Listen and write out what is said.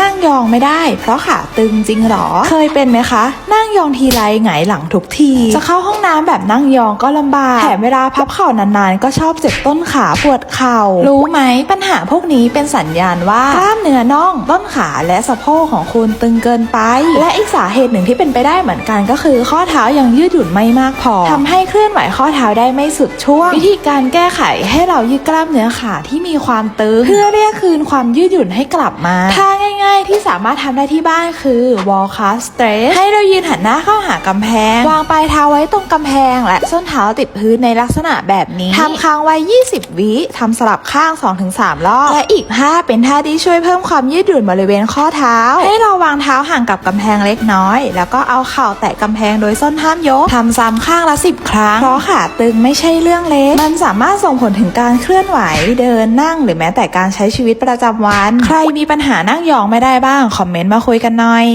นั่งยองไม่ได้ เพราะขาตึงจริงหรอ เคยเป็นไหมคะ นั่งยองทีไรหงหลังทุกที จะเข้าห้องน้ำแบบนั่งยองก็ลำบากแถมเวลาพับเข่านานๆ ก็ชอบเจ็บต้นขาปวดเข่า รู้ไหมปัญหาพวกนี้เป็นสัญญาณว่ากล้ามเนื้อน่อง ต้นขาและสะโพกของคุณตึงเกินไป และอีกสาเหตุหนึ่งที่เป็นไปได้เหมือนกันก็คือ ข้อเท้ายังยืดหยุ่นไม่มากพอทำให้เคลื่อนไหวข้อเท้าได้ไม่สุดช่วง วิธีการแก้ไขให้เรายืดกล้ามเนื้อขาที่มีความตึง เพื่อเรียกคืนความยืดหยุ่นให้กลับมาทางายที่สามารถทำได้ที่บ้านคือ wall cast stretch ให้เรายืนหันหน้าเข้าหากำแพง วางปลายเท้าไว้ตรงกำแพง และส้นเท้าติดพื้นในลักษณะแบบนี้ทำค้างไว้ 20 วิทำสลับข้าง 2-3 รอบ และอีกท่าเป็นท่าที่ช่วยเพิ่มความยืดหยุ่นบริเวณข้อเท้า ให้เราวางเท้าห่างกับกำแพงเล็กน้อย แล้วก็เอาเข่าแตะกำแพงโดยส้นห้ามยกทำซ้ำข้างละ 10 ครั้งเพราะขาตึงไม่ใช่เรื่องเล็ก มันสามารถส่งผลถึงการเคลื่อนไหว เดินนั่งหรือแม้แต่การใช้ชีวิตประจำวัน ใครมีปัญหานั่งยองไม่ได้ได้บ้าง คอมเมนต์มาคุยกันหน่อย